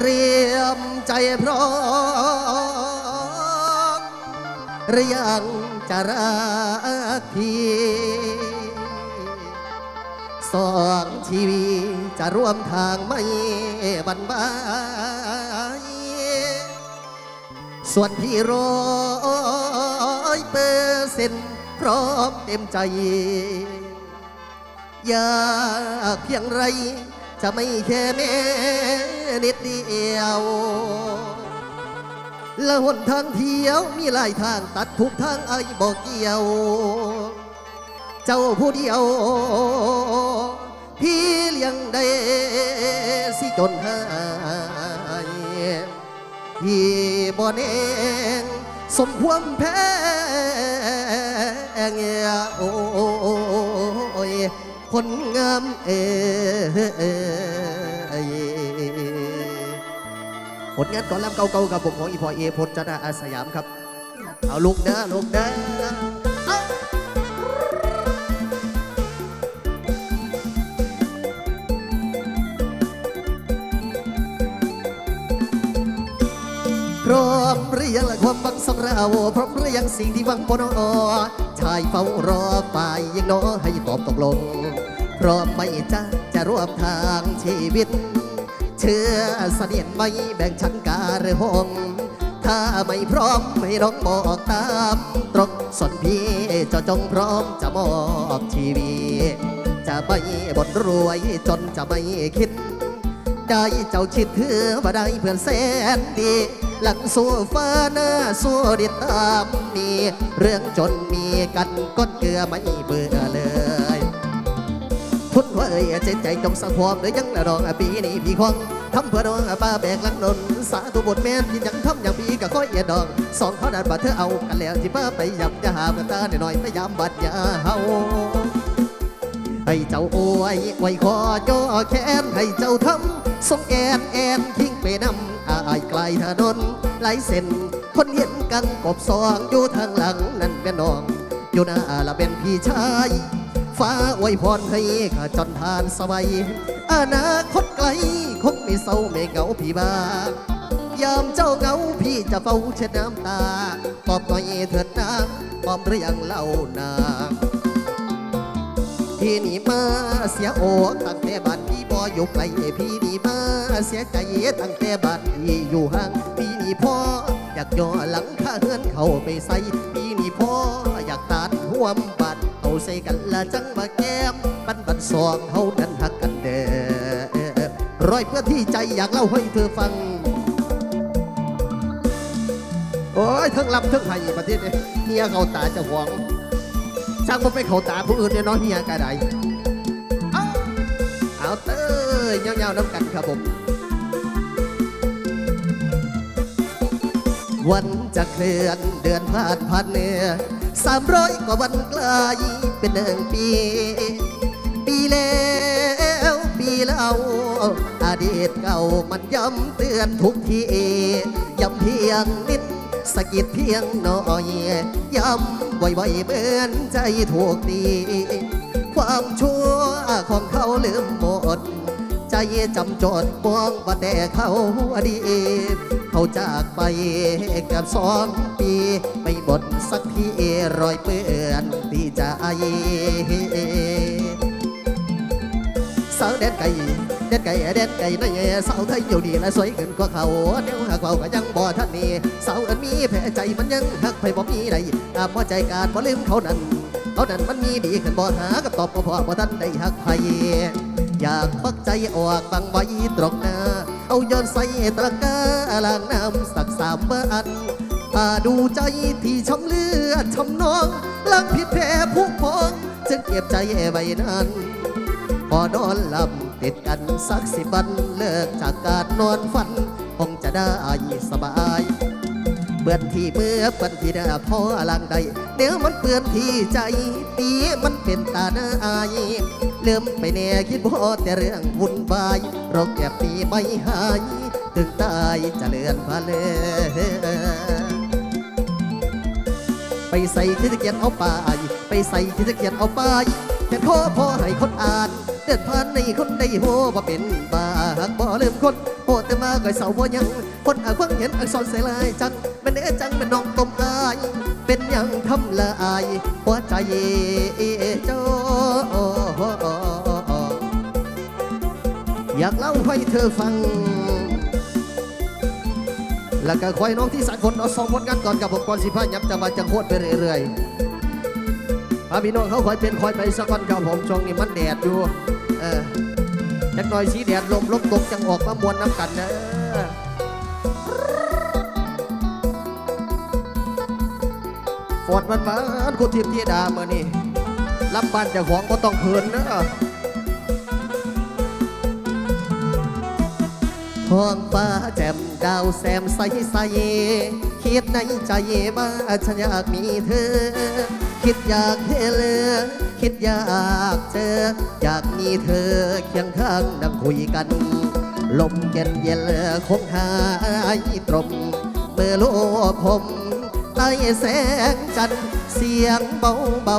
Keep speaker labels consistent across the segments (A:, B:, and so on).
A: เตรียมใจพร้อมหรือยังจะรักพี่สองชีวิตจะร่วมทางไม่บันบายส่วนพี่ร้อยเปอร์เซ็นพร้อมเต็มใจ อยากเพียงไรจะไม่แค่แม่ นิดเดียว และหนทางเที่ยวมีหลายทางตัดทุกทางไอ้บอกเกี่ยว เจ้าผู้เดียว พี่เลี้ยงได้สิจนหายพี่บ่แนงสมความแพ้งโอ้ยคนงามเอ ผลงานก่อนลำเก่าๆกับผมของอีพอเอพจนาอาสยามครับ เอาลูกเด้อลูกเด้อพร้อมหรือยังละความบังสองเราพร้อมหรือยังสิ่งที่วังปนอชายเฝ้ารอฝ่ายยังน้อให้ตอบตกลง พร้อมไหม่จะจะร่วมทางชีวิต เชื่อเสนียนไม่แบ่งชั้นการหงถ้าไม่พร้อมให้น้องบอกตามตรงส่วนพี่จะจงพร้อมจะมอบชีวิตจะไม่บนรวยจนจะไม่คิด ได้เจ้าชิดเถือมาได้เพื่อนแสนดี หลังสู้ฟ้าหน้าสู้ดิตามมีเรื่องจนมีกันก้นเกลือไม่เบื่อเลย ทุนว่าเอ้ยเจนใจจงสังความหรือยังละน้องปีนี้พี่คงทำเพื่อน้องป้าแบกหลังนนสาธุบทแม่นที่ยังทำอย่างปีก็ค่อยเอียดองสองเขาดันบาเธอเอากันแล้วที่ป้าไปยำจะหาเพื่อนตาหน่อยๆพยายามบัดยาเฮาให้เจ้าโอวยไว้คอย่อแขนให้เจ้าทำทรงแอนแอนทิ้งไปนำอายไกลถนนไหลายเส้นคนเห็นกันกบสองอยู่ทางหลังนั่นเป็นน้องอยู่หน้าละเป็นพี่ชาย ฟ้าอวยพรให้ข้าจนทานสบายอนาคตไกลคงไม่เศร้าไม่เหงาพี่บ้างยามเจ้าเหงาพี่จะเฝ้าเช็ดน้ำตาปอบหน่อยเถิดนางปอมหรือยังเล่านางพี่นี่มาเสียโอกตั้งแต่บ้านพี่บ่อยู่ไกลพี่นี่มาเสียใจตั้งแต่บ้านพี่อยู่ห่างพี่นี่พ่ออยากย่อหลังคาเฮือนเข้าไปใส่พี่นี่พ่ออยากตัดห่วมบัด ใส่กันละจังมาแก้มปันบันสองเฮานั้นหักกันเด้อร้อยเพื่อที่ใจอยากเล่าให้เธอฟัง โอ้ยทั้งลำทั้งไห้ประเทศนี้เฮียเขาตาจะหวงช่างบ่ไปเขาตาผู้อื่นเนี่ยน้องเฮียกะไดเอาเอาเต้ยเงาๆน้ำกันครับผมวันจะเคลื่อนเดือนผ่านพันเนื้อ สามร้อยกว่าวันไกลเป็นหนึ่งปี ปีแล้วปีเล่าอดีตเก่ามันย้ำเตือนทุกทีย้ำเพียงนิดสะกิดเพียงน้อยย้ำบ่อยๆเหมือนใจถูกตี ความชั่วของเขาลืมหมด จจำจดมองว่าแต่เขาอดีเขาจากไปเกับสองปี ไม่หมดสักทีรอยเปื้อนที่ใจสาวเด็ดไก่เด็ดไก่เด็ดไก่นั่นไงสาวไทยอยู่ดีและสวยขึ้นกว่าเขาเดี๋ยวหากเราก็ยังบ่ทันนี่สาวอันมีแผลใจมันยังหักไปบ่มีใดตามหัวใจการบ่ลืมเขานั้น เขานั้นมันมีดีขึ้นบ่หากับตอบบ่พอบ่ทันได้หักไผอยากปักใจออกบังไว้ตรงหน้า เอาย้อนใส่ตะกร้าล้างน้ำสักสามอันถ้าดูใจที่ช้ำเลือดช้ำน้องล้างผิดแผลผู้พองจึงเก็บใจไว้นานพอนอนหลับติดกันสักสิบวันเลิกจากการนอนฝัน คงจะได้สบาย ปื้อนที่เมื่อเปื้อนที่หน้าพอลังใดเดี๋ยวมันเปื้อนที่ใจตีมันเป็นตาหน้าอายเลื่อมไปแน่คิดพอแต่เรื่องวุ่นวายโรคแก็บปีไม่หายถึงตายจะเลือนพาเลยไปใส่ที่ตะเกียนเอาไปไปใส่ที่ตะเกียนเอาไป แค่ขอพอให้คนอ่าน เดินผ่านในคนได้โหว่าเป็นบาหากบ่ลืมคนโหแต่มาก่อยเสาบ่ยัง คนอ่านเพิ่งเห็นอักษรใส่ลายจังมันเอจังมันน้องตมอาย เป็นยังทำละอายหัวใจเจ้าอยากเล่าให้เธอฟัง แล้วก็คอยน้องที่สายฝนเอาสองผลงานก่อนกับผมก่อนสิพายับจะมาจังโคตรไปเรื่อยๆ พาพี่น้องเขาคอยเป็นคอยไปสักวันครับผมช่วงนี้มันแดดอยู่เออจักหน่อยสีแดดลมลมตกจังออกมามวนน้ำกันนะฟอดมันมันคุณทิพย์ที่ดาเมื่อนี่รับบ้านจ้าของก็ต้องเขินนะท้องฟ้าแจ่มดาวแซมใสใสคิดในใจว่าฉันอยากมีเธอ คิดอยากเห็นเลคิดอยากเจอ อยากมีเธอเคียงข้างนั่งคุยกัน ลมเย็นเย็นคงหายตรงเมื่อโลกผมใต้แสงจันทร์เสียงเบาเบา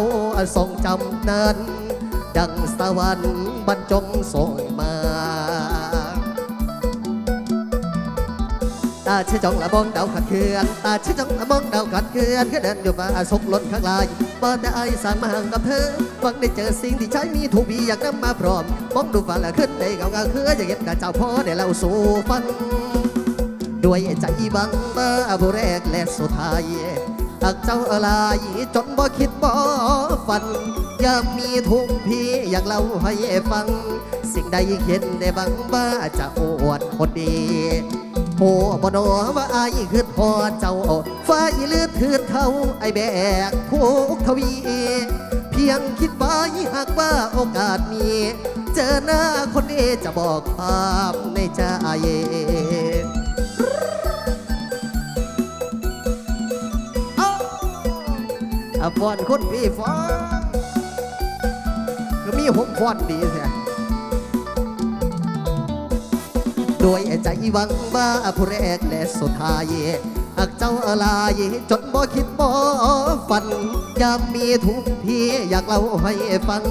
A: ส่งจำนั้น ดังสวรรค์บรรจงส่งมา ตาเชยจ้องละมองดาวขัดเคือนตาเชยจ้องละมองดาวขัดเคือนก็เดินอยู่มาสกล้นข้างลายบ่ได้ไอ้สางมาห่างกับเธอหวังได้เจอสิ่งที่ใช้มีถูกมีอยากนำมาพร้อมมองดูฟ้าละขึ้นได้เงาเงาคืออยากเห็นกาเจ้าพ่อได้เล่าสู่ฟังด้วยใจบังเบอผู้แรกและสุดท้ายหากเจ้าอะไรจนบ่คิดบ่ฝันยามมีทุ่งพี่อยากเล่าให้ฟัง สิ่งใดเห็นได้บังบ้าจะอวดคนดี โอ้บนอว่าอายคือพอเจ้าฟ้าอีลือถือเท่าไอแบกทุกทวี เพียงคิดไว้หากว่าโอกาสมี เจอหน้าคนนี้จะบอกความในใจเอาอะฟอนคนพี่ฟอนก็มีผมฟอนดีแท้ ดวยใจหวังว่าผู้แรกและสุดท้ายหากเจ้าอะไรจนบ่คิดบ่ฝันยามมีทุกทีอยากเล่าให้ฟัง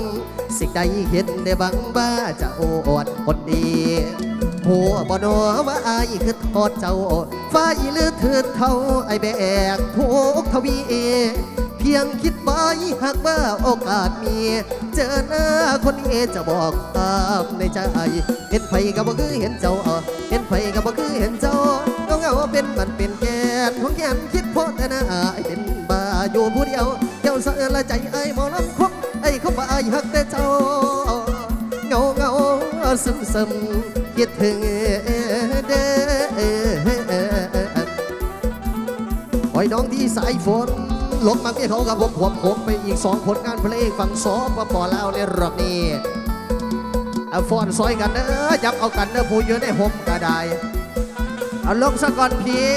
A: สิ่งใดเห็นได้บังบ้าจะโอดคนดีหัวบ่นว่าอายคือทอดเจ้าฟ้าอีลือถือเท่าไอแบกทุกทวี เพียงคิดไว้หากว่าโอกาสมี เจอหน้าคนนี้จะบอกตามในใจ เห็นไผก็บ่คือเห็นเจ้าเห็นไผก็บ่คือเห็นเจ้าเงาเงาเป็นมันเป็นแกนของแกนคิดพดแต่หน้าอายเป็นบ้าอยู่ผู้เดียวเจ้าเสือละใจไอ้หมอลำคบไอ้เขาบ่ไอายหักแต่เจ้าเงาเงาซึมซึมคิดถึงเด้อโอ้น้องที่สายฝน ลงมาเพี่เขากับผมผมผมไปอีกสองผลงานเพลงฝั่งสองมาปอแล้วในรอบนี้เอาฟอนซอยกันเด้อจับเอากันเด้อผู้อยู่ในห่มก็ได้เอาลงซะก่อนพี่